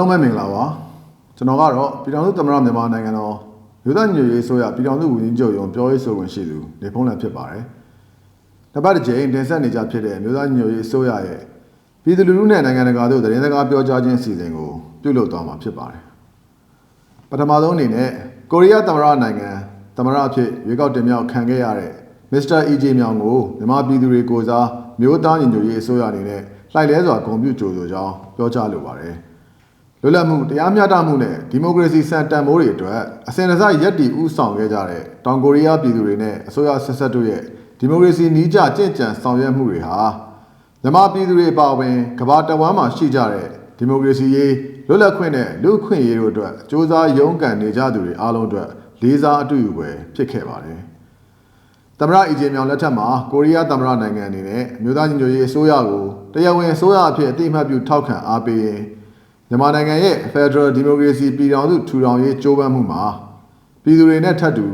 အားလုံးပဲမင်္ဂလာပါကျွန်တော်ကတော့ပြည်ထောင်စုသမ္မတမြန်မာနိုင်ငံတော်မြို့သားညွရေးဆိုရပြည်ထောင်စုဝန်ကြီးချုပ်ရုံးပြောရေးဆိုခွင့်ရှိသူနေဖုံးလန်ဖြစ်ပါတယ်တပတ်တစ်ကြိမ်တင်ဆက်နေကြဖြစ်တဲ့မြို့သားညွရေးဆိုရရဲ့ပြည်သူလူထုနဲ့နိုင်ငံတကာတို့သတင်းစကားပြောကြားခြင်းအစီအစဉ်ကိုပြုလုပ်သွားမှာဖြစ်ပါတယ်ပထမဆုံးအနေနဲ့ကိုရီးယားသမ္မတနိုင်ငံသမ္မတအဖြစ်ရွေးကောက်တင်မြှောက်ခံခဲ့ရတဲ့မစ္စတာအီဂျေမြောင်ကိုမြန်မာပြည်သူတွေကိုစားမြို့သားညွရေးအစိုးရအနေနဲ့လှိုက်လဲစွာဂုဏ်ပြုကြိုဆိုကြောင်းပြောကြားလိုပါတယ် လွတ်လပ်မှုတရားမျှတမှုနဲ့ဒီမိုကရေစီစံတန်ဖိုးတွေအတွက်အစဉ်အစရက်တည်ဥဆောင်ခဲ့ကြတဲ့တောင်ကိုရီးယားပြည်သူတွေနဲ့အစိုးရဆက်ဆက်တို့ရဲ့ဒီမိုကရေစီနီးကျကြင့်ကြံဆောင်ရွက်မှုတွေဟာမြန်မာပြည်သူတွေအပါအဝင်ကမ္ဘာတဝန်းမှာရှိကြတဲ့ဒီမိုကရေစီရေးလွတ်လပ်ခွင့်နဲ့လူ့အခွင့်အရေးတို့အတွက်စ조사ရုန်းကန်နေကြသူတွေအားလုံးအတွက်လေးစားအတူယူပွဲဖြစ်ခဲ့ပါတယ်။သမ္မတအီဂျေမြောင်လက်ထက်မှာကိုရီးယားသမ္မတနိုင်ငံအနေနဲ့အမျိုးသားညီညွတ်ရေးအစိုးရကိုတရားဝင်အစိုးရအဖြစ်အတိအမှတ်ပြုထောက်ခံအားပေးရင် မြန်မာနိုင်ငံရဲ့ Federal Democracy ပြည်ထောင်စုထူထောင်ရေးကြိုးပမ်းမှုမှာပြည်သူတွေနဲ့ထပ်တူ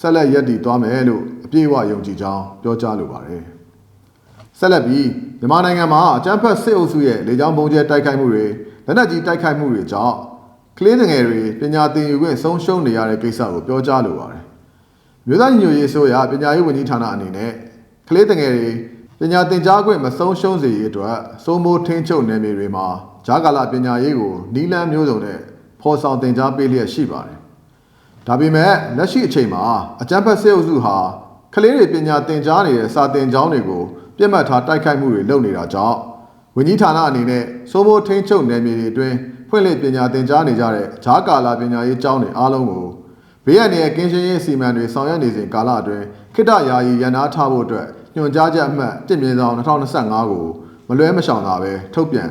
ဆက်လက်ရည်တည်သွားမယ်လို့အပြည့်အဝယုံကြည်ကြောင်းပြောကြားလိုပါတယ်။ဆက်လက်ပြီးမြန်မာနိုင်ငံမှာအကြမ်းဖက်စစ်အုပ်စုရဲ့လေကြောင်းပုံကျဲတိုက်ခိုက်မှုတွေလက်နက်ကြီးတိုက်ခိုက်မှုတွေကြောင့်ကလေးငယ်တွေပညာသင်ယူခွင့်ဆုံးရှုံးနေရတဲ့ကိစ္စကိုပြောကြားလိုပါတယ်။မြို့သားညီညွတ်ရေးအစိုးရပညာရေးဝန်ကြီးဌာနအနေနဲ့ကလေးတငယ်တွေ ပညာသင်ကြားခွင့်မဆုံးရှုံးစေရေးအတွက်စိုးမိုးထိန်းချုပ်နယ်မြေတွေမှာဂျာကာလပညာရေးကိုနီးလန်းမျိုးစုံနဲ့ဖော်ဆောင်သင်ကြားပေးလျက်ရှိပါတယ်။ဒါပေမဲ့လက်ရှိအချိန်မှာအကြမ်းဖက်စစ်အုပ်စုဟာကလေးတွေပညာသင်ကြားနေတဲ့စာသင်ကျောင်းတွေကိုပြစ်မှတ်ထားတိုက်ခိုက်မှုတွေလုပ်နေတာကြောင့်ဝန်ကြီးဌာနအနေနဲ့စိုးမိုးထိန်းချုပ်နယ်မြေတွေအတွင်းဖွင့်လှစ်ပညာသင်ကြားနေကြတဲ့ဂျာကာလပညာရေးကျောင်းတွေအားလုံးကိုဘေးရန်ရဲ့ကင်းရှင်းရေးအစီအမံတွေဆောင်ရွက်နေစဉ်ကာလအတွင်းခိတ္တယာယီရန်နာထားဖို့အတွက် ညွှန်ကြားချက်အမှတ်1မြင်းဆောင်2025ကိုမလွဲမရှောင်တာပဲထုတ်ပြန်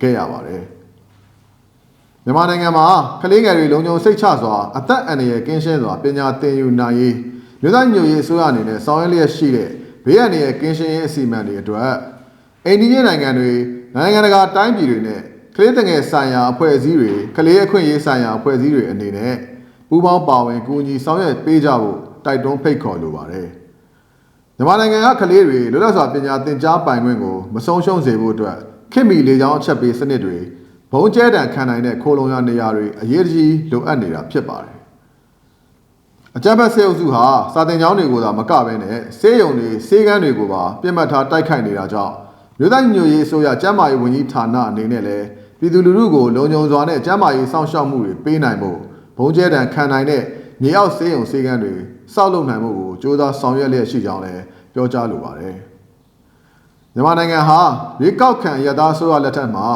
ခဲ့ရပါတယ်။မြန်မာနိုင်ငံမှာကလေးငယ်တွေလုံခြုံစိတ်ချစွာအသက်အန္တရာယ်ကင်းရှင်းစွာပညာသင်ယူနိုင်ရေးမြို့သားညွှန်ရေးအစိုးရအနေနဲ့ဆောင်ရွက်လျက်ရှိတဲ့ဘေးရန်ရဲ့ကင်းရှင်းရေးအစီအမံတွေအတွက်အိန္ဒိယနိုင်ငံတွေနိုင်ငံတကာတိုင်းပြည်တွေနဲ့ကလေးငယ်ဆိုင်ရာအဖွဲ့အစည်းတွေကလေးအခွင့်အရေးဆိုင်ရာအဖွဲ့အစည်းတွေအနေနဲ့ပူးပေါင်းပါဝင်ကူညီဆောင်ရွက်ပေးကြဖို့တိုက်တွန်းဖိတ်ခေါ်လိုပါတယ်။ မြန်မာနိုင်ငံကကလေးတွေလွတ်လပ်စွာပညာသင်ကြားပိုင်ခွင့်ကိုမဆုံးရှုံးစေဖို့အတွက်ခင်မီလေကြောင်းအချက်ပေးစနစ်တွေဘုံကျဲတံခံနိုင်တဲ့ခိုးလုံရနေရာတွေအရေးကြီးလိုအပ်နေတာဖြစ်ပါတယ်။အကြမ်းဖက်ဆေးအုပ်စုဟာစာတင်ကျောင်းတွေကိုသာမကဘဲနဲ့ဆေးရုံတွေဆေးကမ်းတွေကိုပါပြစ်မှတ်ထားတိုက်ခိုက်နေတာကြောင့်မြို့သားညွှန်ရေးအစိုးရကျန်းမာရေးဝန်ကြီးဌာနအနေနဲ့လည်းပြည်သူလူထုကိုလုံခြုံစွာနဲ့ကျန်းမာရေးစောင့်ရှောက်မှုတွေပေးနိုင်ဖို့ဘုံကျဲတံခံနိုင်တဲ့ မြေအောက်ဆေးရုံဆေးကမ်းတွေစောက်လုပ်နိုင်မှုကိုစ조사ဆောင်ရွက်လျက်ရှိကြောင်းလည်းပြောကြားလိုပါတယ်။မြန်မာနိုင်ငံဟာရွေးကောက်ခံရသားဆိုရလက်ထက်မှာ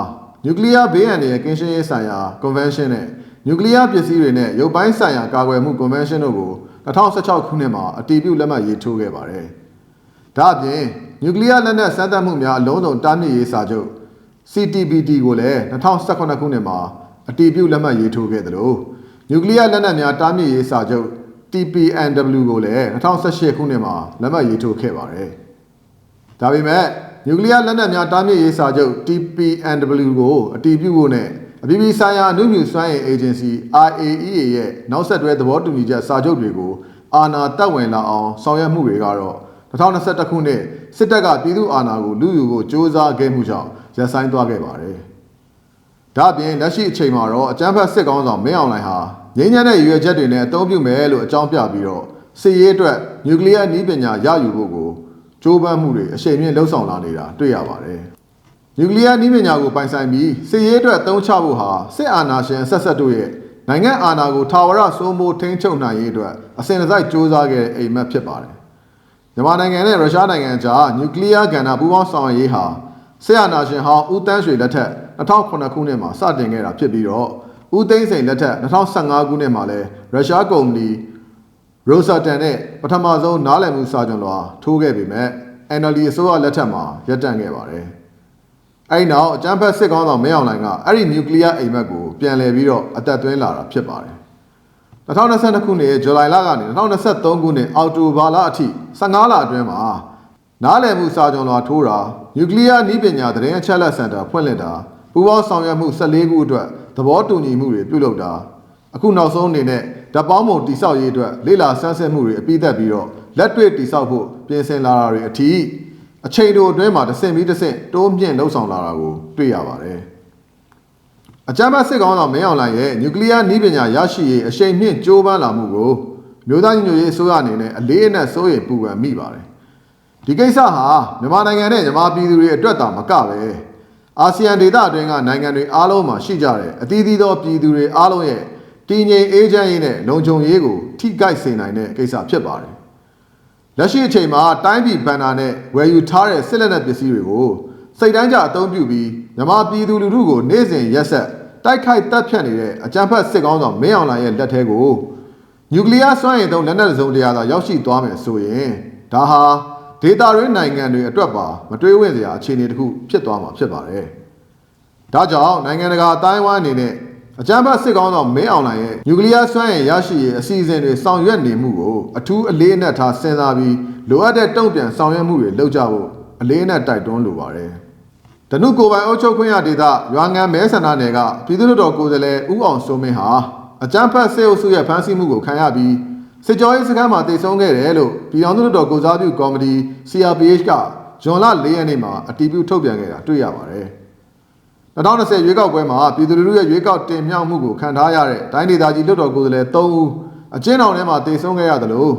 နျူကလ িয়ার ဘေးအန္တရာယ်ကင်းရှင်းရေးဆိုင်ရာ Convention နဲ့နျူကလ িয়ার ပစ္စည်းတွေနဲ့ရုပ်ပိုင်းဆိုင်ရာကာကွယ်မှု Convention တို့ကို2016ခုနှစ်မှာအတည်ပြုလက်မှတ်ရေးထိုးခဲ့ပါတယ်။ဒါ့အပြင်နျူကလ িয়ার လက်နက်စမ်းသပ်မှုများအလုံးစုံတားမြစ်ရေးစာချုပ် CTBT ကိုလည်း2018ခုနှစ်မှာအတည်ပြုလက်မှတ်ရေးထိုးခဲ့သလို နျူကလ িয়ার လက်နက်များတားမြစ်ရေးစာချုပ် TPNW ကိုလည်း2018ခုနှစ်မှာလက်မှတ်ရေးထိုးခဲ့ပါတယ်။ဒါပေမဲ့နျူကလ িয়ার လက်နက်များတားမြစ်ရေးစာချုပ် TPNW ကိုအတည်ပြုဖို့နဲ့အပြည်ပြည်ဆိုင်ရာအမှုမြူစွမ်းအင်အေဂျင်စီ IAEA ရဲ့နောက်ဆက်တွဲသဘောတူညီချက်စာချုပ်တွေကိုအာဏာတက်ဝင်လာအောင်ဆောင်ရွက်မှုတွေကတော့2021ခုနှစ်စစ်တပ်ကပြည်သူ့အာဏာကိုလူယူဖို့စ조사ခဲ့မှုကြောင့်ရပ်ဆိုင်းသွားခဲ့ပါတယ်။ ဒါ့အပြင်လက်ရှိအချိန်မှာတော့အကြမ်းဖက်စစ်ကောင်းဆောင်မင်းအောင်လှိုင်ဟာငြိမ်းချမ်းတဲ့ရွေချက်တွေနဲ့အသုံးပြုမယ်လို့အကြောင်းပြပြီးတော့စစ်ရေးအတွက်နျူကလ িয়ার နည်းပညာရယူဖို့ကိုကြိုးပမ်းမှုတွေအရှိန်မြင့်လှုံ့ဆော်လာနေတာတွေ့ရပါတယ်။နျူကလ িয়ার နည်းပညာကိုပိုင်ဆိုင်ပြီးစစ်ရေးအတွက်အသုံးချဖို့ဟာစစ်အာဏာရှင်ဆက်ဆက်တို့ရဲ့နိုင်ငံအာဏာကိုထာဝရစိုးမိုးထိန်းချုပ်နိုင်ရေးအတွက်အစဉ်တစိုက်စ조사ခဲ့တဲ့အိမ်မက်ဖြစ်ပါတယ်။မြန်မာနိုင်ငံနဲ့ရုရှားနိုင်ငံကြားနျူကလ িয়ার ကဏ္ဍပူးပေါင်းဆောင်ရွက်ရေးဟာစစ်အာဏာရှင်ဟောင်းဦးတန်းရွှေလက်ထက် 2009ခုနှစ်မှာစတင်ခဲ့တာဖြစ်ပြီးတော့ဦးသိန်းစိန်လက်ထက်2015ခုနှစ်မှာလဲရုရှားကုမ္ပဏီရိုဆာတန်နဲ့ပထမဆုံးနားလည်မှုစာချုပ်လွှာထိုးခဲ့ပေမဲ့ NLD အစိုးရလက်ထက်မှာရပ်တန့်ခဲ့ပါတယ်။အဲဒီနောက်အကြမ်းဖက်စစ်ကောင်းဆောင်မင်းအောင်လှိုင်ကအဲ့ဒီနျူကလ িয়ার အိမ်မက်ကိုပြန်လည်ပြီးတော့အသက်သွင်းလာတာဖြစ်ပါတယ်။2022ခုနှစ်ဇူလိုင်လကနေ2023ခုနှစ်အောက်တိုဘာလအထိ15လအတွင်းမှာနားလည်မှုစာချုပ်လွှာထိုးတာနျူကလ িয়ার နည်းပညာသတင်းအချက်အလက်စင်တာဖွင့်လှစ်တာ ပူးပေါင်းဆောင်ရွက်မှု14ခုအတွက်သဘောတူညီမှုတွေပြုလုပ်တာအခုနောက်ဆုံးအနေနဲ့ဓာတ်ပေါင်းမုံတိဆောက်ရေးအတွက်လေ့လာဆန်းစစ်မှုတွေအပြီးသက်ပြီးတော့လက်တွေ့တိဆောက်ဖို့ပြင်ဆင်လာတာတွေအထိအချိန်တိုအတွင်းမှာတစ်ဆင့်ပြီးတစ်ဆင့်တိုးမြင့်လှုပ်ဆောင်လာတာကိုတွေ့ရပါတယ်အကြမ်းဖက်စစ်ကောင်ဆောင်မင်းအောင်လှိုင်ရဲ့နျူကလ িয়ার နည်းပညာရရှိရေးအရှိန်မြင့်ကြိုးပမ်းလာမှုကိုမျိုးသားညီညွတ်ရေးအစိုးရအနေနဲ့အလေးအနက်စိုးရိမ်ပူပန်မိပါတယ်ဒီကိစ္စဟာမြန်မာနိုင်ငံနဲ့မြန်မာပြည်သူတွေအတွက်သာမကပဲ အာဆီယံဒေသအတွင်းကနိုင်ငံတွေအားလုံးမှာရှိကြတဲ့အသီးသီးသောပြည်သူတွေအားလုံးရဲ့တည်ငြိမ်အေးချမ်းရေးနဲ့လုံခြုံရေးကိုထိခိုက်စေနိုင်တဲ့ကိစ္စဖြစ်ပါတယ်လက်ရှိအချိန်မှာတိုင်းပြည်ဘဏ္ဍာနဲ့ဝယ်ယူထားတဲ့စစ်လက်နက်ပစ္စည်းတွေကိုစိတ်တိုင်းကြအသုံးပြုပြီးမြန်မာပြည်သူလူထုကိုနေ့စဉ်ရက်ဆက်တိုက်ခိုက်တပ်ဖြတ်နေတဲ့အကြမ်းဖက်စစ်ကောင်ဆောင်မင်းအောင်လှိုင်ရဲ့လက်ထဲကိုနျူကလ িয়ার စွမ်းရည်သုံးလက်နက်စုံတရားသာရောက်ရှိသွားမယ်ဆိုရင်ဒါဟာ ဒေတာရင်းနိုင်ငံတွေအတွက်ပါမတွေးဝင့်စရာအခြေအနေတစ်ခုဖြစ်သွားမှာဖြစ်ပါတယ်။ဒါကြောင့်နိုင်ငံတကာအတိုင်းအဝိုင်းအနေနဲ့အကြမ်းဖက်စစ်ကောင်ဆောင်မင်းအောင်လှိုင်ရဲ့နျူကလ িয়ার စွမ်းရည်ရရှိရေးအစီအစဉ်တွေဆောင်ရွက်နေမှုကိုအထူးအလေးအနက်ထားစဉ်းစားပြီးလိုအပ်တဲ့တုံ့ပြန်ဆောင်ရွက်မှုတွေလုပ်ကြဖို့အလေးအနက်တိုက်တွန်းလိုပါတယ်။တနုကိုယ်ပိုင်အုပ်ချုပ်ခွင့်ရဒေသရွာငံမဲဆန္ဒနယ်ကပြည်သူ့လွှတ်တော်ကိုယ်စားလှယ်ဦးအောင်စိုးမင်းဟာအကြမ်းဖက်စစ်အုပ်စုရဲ့ဖမ်းဆီးမှုကိုခံရပြီး စစ်ကြောရေးစခန်းမှာတည်ဆုံခဲ့တယ်လို့ပြည်ထောင်စုလွှတ်တော်ကိုစားပြုကော်မတီ CRPH ကဇွန်လ၄ရက်နေ့မှာအတည်ပြုထုတ်ပြန်ခဲ့တာတွေ့ရပါတယ်။2020ရွေးကောက်ပွဲမှာပြည်သူလူထုရဲ့ရွေးကောက်တင်မြှောက်မှုကိုခံထားရတဲ့တိုင်းဒေသကြီးလွှတ်တော်ကိုယ်စားလှယ်၃ဦးအကျဉ်းထောင်ထဲမှာတည်ဆုံခဲ့ရတယ်လို့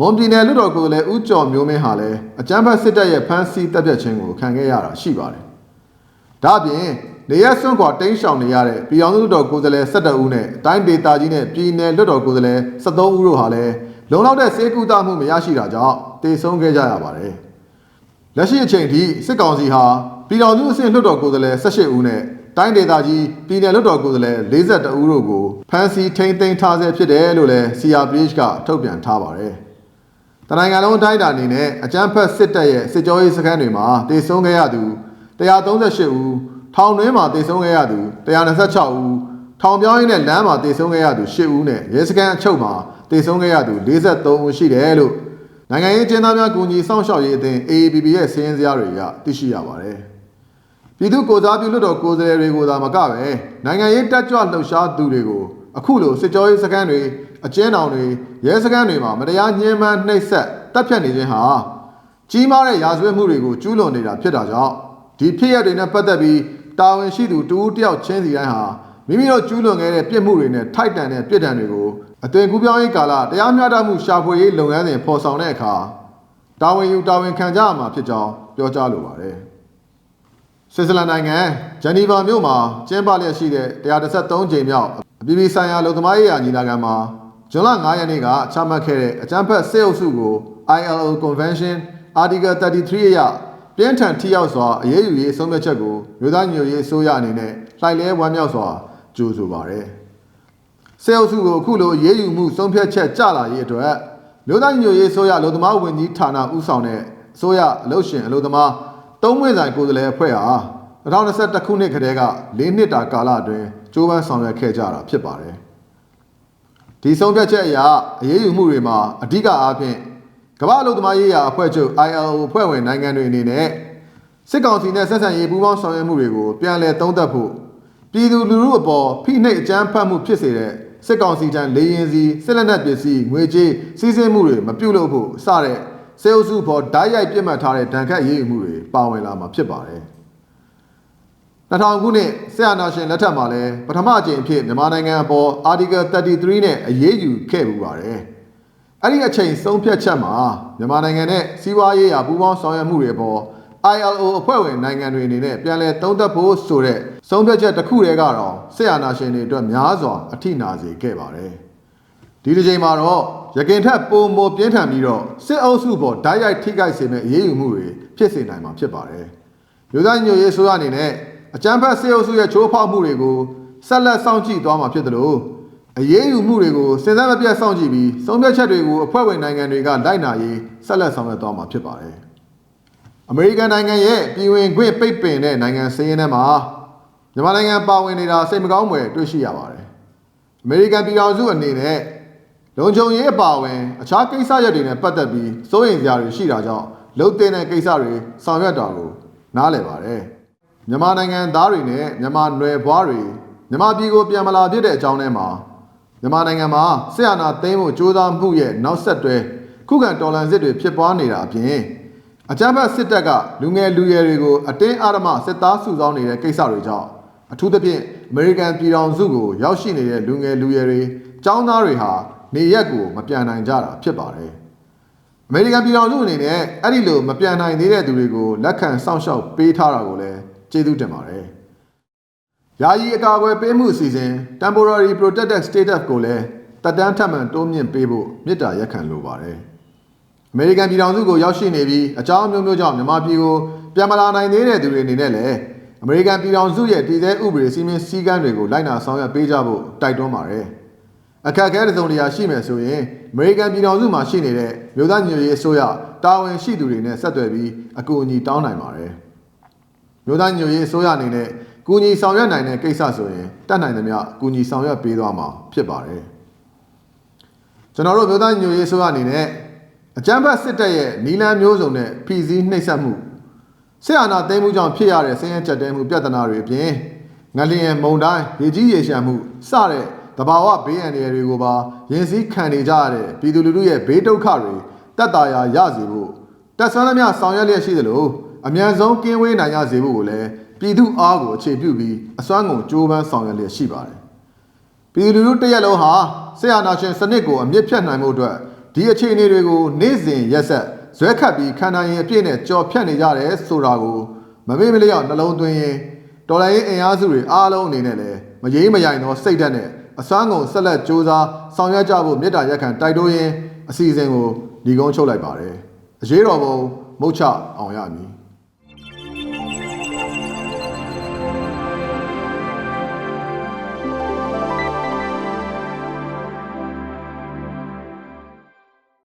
မွန်ပြည်နယ်လွှတ်တော်ကိုယ်စားလှယ်ဦးကျော်မျိုးမင်းဟာလည်းအကြမ်းဖက်စစ်တပ်ရဲ့ဖမ်းဆီးတပ်ဖြတ်ခြင်းကိုခံခဲ့ရတာရှိပါတယ်။ဒါ့အပြင် နေရစွန့်ခွာတိမ်းရှောင်နေရတဲ့ပြည်အောင်စုလွှတ်တော်ကိုယ်စားလှယ်12ဦးနဲ့တိုင်းဒေသကြီးနဲ့ပြည်နယ်လွှတ်တော်ကိုယ်စားလှယ်73ဦးတို့ဟာလည်းလုံလောက်တဲ့စေကူတာမှုမရရှိတာကြောင့်တေဆုံးခဲ့ကြရပါတယ်။လက်ရှိအချိန်ထိစစ်ကောင်စီဟာပြည်တော်စုအဆင့်လွှတ်တော်ကိုယ်စားလှယ်18ဦးနဲ့တိုင်းဒေသကြီးပြည်နယ်လွှတ်တော်ကိုယ်စားလှယ်42ဦးတို့ကိုဖမ်းဆီးထိန်းသိမ်းထားဆဲဖြစ်တယ်လို့လည်း CRPH ကထုတ်ပြန်ထားပါတယ်။တနိုင်ငံလုံးတိုင်းတာအနေနဲ့အကြမ်းဖက်စစ်တပ်ရဲ့စစ်ကြောရေးစခန်းတွေမှာတေဆုံးခဲ့ရသူ138ဦး ထောင်တွင်းမှာတေဆုံးခဲ့ရသူ126ဦးထောင်ပြောင်းရင်းနဲ့လမ်းမှာတေဆုံးခဲ့ရသူ10ဦးနဲ့ရဲစခန်းအချုပ်မှာတေဆုံးခဲ့ရသူ43ဦးရှိတယ်လို့နိုင်ငံရေးကျင်းသားများကူညီစောင့်ရှောက်ရေးအသင်း AAPP ရဲ့စီးရင်စရာတွေကသိရှိရပါတယ်။ပြည်သူ့ကိုယ်စားပြုလွှတ်တော်ကိုယ်စားလှယ်တွေကိုသာမကပဲနိုင်ငံရေးတက်ကြွလှုပ်ရှားသူတွေကိုအခုလိုစစ်ကြောရေးစခန်းတွေအကျဉ်းထောင်တွေရဲစခန်းတွေမှာမတရားညှဉ်းပန်းနှိပ်စက်တပ်ဖြတ်နေခြင်းဟာကြီးမားတဲ့ရာဇဝတ်မှုတွေကိုကျူးလွန်နေတာဖြစ်တာကြောင့်ဒီဖြစ်ရပ်တွေနဲ့ပတ်သက်ပြီး တာဝန်ရှိသူတူဦးတယောက်ချင်းစီတိုင်းဟာမိမိတို့ကျူးလွန်ခဲ့တဲ့ပြစ်မှုတွေနဲ့ထိုက်တန်တဲ့ပြစ်ဒဏ်တွေကိုအသွင်ကူးပြောင်းရေးကာလတရားမျှတမှုရှာဖွေရေးလုပ်ငန်းစဉ်ဖော်ဆောင်တဲ့အခါတာဝန်ယူတာဝန်ခံကြရမှာဖြစ်ကြောင်းပြောကြားလိုပါတယ်။ဆွစ်ဇာလန်နိုင်ငံဂျနီဗာမြို့မှာကျင်းပလျက်ရှိတဲ့133ကြိမ်မြောက်အပြည်ပြည်ဆိုင်ရာလုံသမားရေးရာညီလာခံမှာဇွန်လ9ရက်နေ့ကချမှတ်ခဲ့တဲ့အကြမ်းဖက်စစ်အုပ်စုကို ILO Convention Article 33အရ ပြင်းထန်ထိရောက်စွာအရေးယူရေးဆုံးဖြတ်ချက်ကိုမြို့သားညွရေးအစိုးရအနေနဲ့လှိုက်လဲဝမ်းမြောက်စွာကြိုဆိုပါရယ်။စေအုပ်စုကိုအခုလိုအရေးယူမှုဆုံးဖြတ်ချက်ကြလာရေးအတွက်မြို့သားညွရေးအစိုးရအလုံသမားဝန်ကြီးဌာနဦးဆောင်တဲ့အစိုးရအလုပ်ရှင်အလုပ်သမားသုံးမွေဆိုင်ကိုယ်စားလှယ်အဖွဲ့ဟာ2021ခုနှစ်ကတည်းက၄နှစ်တာကာလအတွင်းကြိုးပမ်းဆောင်ရွက်ခဲ့ကြတာဖြစ်ပါတယ်။ဒီဆုံးဖြတ်ချက်အရအရေးယူမှုတွေမှာအဓိကအားဖြင့် ကမ္ဘာအလုပ်သမားရေးရာအဖွဲ့ချုပ် ILO အဖွဲ့ဝင်နိုင်ငံတွေအနေနဲ့စစ်ကောင်စီနဲ့ဆက်ဆံရေးပူးပေါင်းဆောင်ရွက်မှုတွေကိုပြန်လည်သုံးသပ်ဖို့ပြည်သူလူထုအပေါ်ဖိနှိပ်အကြမ်းဖက်မှုဖြစ်စေတဲ့စစ်ကောင်စီတန်းလေရင်စီစစ်လက်နက်ပစ္စည်းငွေကြေးစီးဆင်းမှုတွေမပြုလုပ်ဖို့စတဲ့စေအုပ်စုပေါ်ဓာတ်ရိုက်ပြစ်မှတ်ထားတဲ့ဒဏ်ခတ်ရေးယူမှုတွေပါဝင်လာမှာဖြစ်ပါတယ်။2000ခုနှစ်ဆရာနာရှင်လက်ထက်မှာလည်းပထမအကြိမ်အဖြစ်မြန်မာနိုင်ငံအပေါ် Article 33နဲ့အရေးယူခဲ့ပူပါတယ်။ အဲ့ဒီအချိန်ဆုံးဖြတ်ချက်မှာမြန်မာနိုင်ငံနဲ့စီးပွားရေးရာပူးပေါင်းဆောင်ရွက်မှုတွေပေါ် ILO အဖွဲ့ဝင်နိုင်ငံတွေအနေနဲ့ပြန်လည်သုံးသပ်ဖို့ဆိုတဲ့ဆုံးဖြတ်ချက်တစ်ခုတည်းကတော့ဆရာနာရှင်တွေအတွက်များစွာအထိနာစေခဲ့ပါတယ်။ဒီတစ်ချိန်မှာတော့ရခင်ထက်ပုံမပြင်းထန်ပြီးတော့စစ်အုပ်စုပေါ်ဓာတ်ရိုက်ထိခိုက်စေမဲ့အရေးယူမှုတွေဖြစ်စေနိုင်မှာဖြစ်ပါတယ်။မြို့သားညိုရေးဆိုရအနေနဲ့အကြမ်းဖက်စစ်အုပ်စုရဲ့ချိုးဖောက်မှုတွေကိုဆက်လက်စောင့်ကြည့်သွားမှာဖြစ်တယ်လို့ အရေးယူမှုတွေကိုစဉ်းစားမပြတ်စောင့်ကြည့်ပြီးဆုံးဖြတ်ချက်တွေကိုအဖွဲ့ဝင်နိုင်ငံတွေကလိုက်နာရေးဆက်လက်ဆောင်ရွက်သွားမှာဖြစ်ပါတယ်။အမေရိကန်နိုင်ငံရဲ့ပြည်ဝင်ခွင့်ပိတ်ပင်တဲ့နိုင်ငံစည်းရင်းထဲမှာမြန်မာနိုင်ငံပါဝင်နေတာစိတ်မကောင်းဖွယ်တွေ့ရှိရပါတယ်။အမေရိကန်ပြည်ထောင်စုအနေနဲ့လုံခြုံရေးအပါအဝင်အခြားကိစ္စရပ်တွေနဲ့ပတ်သက်ပြီးစိုးရိမ်စရာတွေရှိတာကြောင့်လုံတဲ့တဲ့ကိစ္စတွေဆောင်ရွက်တာကိုနားလည်ပါတယ်။မြန်မာနိုင်ငံသားတွေနဲ့မြန်မာနွယ်ဘွားတွေမြန်မာပြည်ကိုပြန်မလာဖြစ်တဲ့အကြောင်းထဲမှာ မြန်မာနိုင်ငံမှာဆရာနာသိမ်းဖို့ကြိုးစားမှုရဲ့နောက်ဆက်တွဲခုခံတော်လှန်စစ်တွေဖြစ်ပွားနေတာအပြင်အကြမ်းဖက်စစ်တပ်ကလူငယ်လူရွယ်တွေကိုအတင်းအဓမ္မစစ်သားစုဆောင်းနေတဲ့ကိစ္စတွေကြောင့်အထူးသဖြင့်အမေရိကန်ပြည်ထောင်စုကိုရောက်ရှိနေတဲ့လူငယ်လူရွယ်တွေចောင်းသားတွေဟာနေရက်ကိုမပြန်နိုင်ကြတာဖြစ်ပါတယ်အမေရိကန်ပြည်ထောင်စုအနေနဲ့အဲ့ဒီလိုမပြန်နိုင်သေးတဲ့သူတွေကိုလက်ခံစောင့်ရှောက်ပေးထားတာကိုလည်းကျေးဇူးတင်ပါတယ် ယာယီအကာအကွယ်ပေးမှုအစီအစဉ် temporary protected status ကိုလည်းတက်တန်းထပ်မံတိုးမြင့်ပေးဖို့မြစ်တာရက်ခံလိုပါတယ်အမေရိကန်ပြည်ထောင်စုကိုရောက်ရှိနေပြီးအကြောင်းအမျိုးမျိုးကြောင့်မြန်မာပြည်ကိုပြန်မလာနိုင်သေးတဲ့သူတွေအနေနဲ့လည်းအမေရိကန်ပြည်ထောင်စုရဲ့တည်ဆဲဥပဒေစည်းမျဉ်းစည်းကမ်းတွေကိုလိုက်နာဆောင်ရွက်ပေးကြဖို့တိုက်တွန်းပါတယ်။အခက်အခဲတစ်စုံတစ်ရာရှိမယ်ဆိုရင်အမေရိကန်ပြည်ထောင်စုမှာရှိနေတဲ့မြို့သားညွေရေးအစိုးရတာဝန်ရှိသူတွေနဲ့ဆက်သွယ်ပြီးအကူအညီတောင်းနိုင်ပါတယ်။မြို့သားညွေရေးအစိုးရအနေနဲ့ ကူညီဆောင်ရွက်နိုင်တဲ့ကိစ္စဆိုရင်တတ်နိုင်သမျှကူညီဆောင်ရွက်ပေးသွားမှာဖြစ်ပါတယ်။ကျွန်တော်တို့မြို့သားညွေရေးအစိုးရအနေနဲ့အကြမ်းဖက်စစ်တပ်ရဲ့နီလန်မျိုးစုံနဲ့ဖီစည်းနှိပ်စက်မှုဆရာနာသိမ်းမှုကြောင့်ဖြစ်ရတဲ့ဆင်းရဲချက်တဲမှုပြဿနာတွေအပြင်ငလျင်မုန်တိုင်းရေကြီးရေရှမ်းမှုစတဲ့တဘာဝဘေးအန္တရာယ်တွေကိုပါရင်စည်းခံနေကြရတဲ့ပြည်သူလူထုရဲ့ဘေးဒုက္ခတွေတက်တာရာရစေဖို့တက်ဆွမ်းသမျှဆောင်ရွက်လျက်ရှိသလိုအမြန်ဆုံးကင်းဝေးနိုင်ရစေဖို့ကိုလည်း ပြည်သူအားကိုအခြေပြုပြီးအစွမ်းကုန်ကြိုးပမ်းဆောင်ရွက်လျက်ရှိပါတယ်ပြည်သူလူထုတစ်ရက်လုံးဟာဆရာနာရှင်စနစ်ကိုအမြင့်ဖြတ်နိုင်မှုအတွက်ဒီအခြေအနေတွေကိုနေ့စဉ်ရက်ဆက်ဇွဲခတ်ပြီးခန္ဓာရင်အပြည့်နဲ့ကြော်ဖြတ်နေကြတယ်ဆိုတာကိုမမေ့မလျော့နှလုံးသွင်းရင်တော်လိုင်းရင်အင်အားစုတွေအားလုံးအနေနဲ့လည်းမရေးမယိုင်သောစိတ်ဓာတ်နဲ့အစွမ်းကုန်ဆက်လက်ကြိုးစားဆောင်ရွက်ကြဖို့မေတ္တာရက်ခံတိုက်တွန်းရင်းအစီအစဉ်ကိုညီကုန်းချုပ်လိုက်ပါတယ်အရေးတော်ပုံမုတ်ချအောင်ရမည်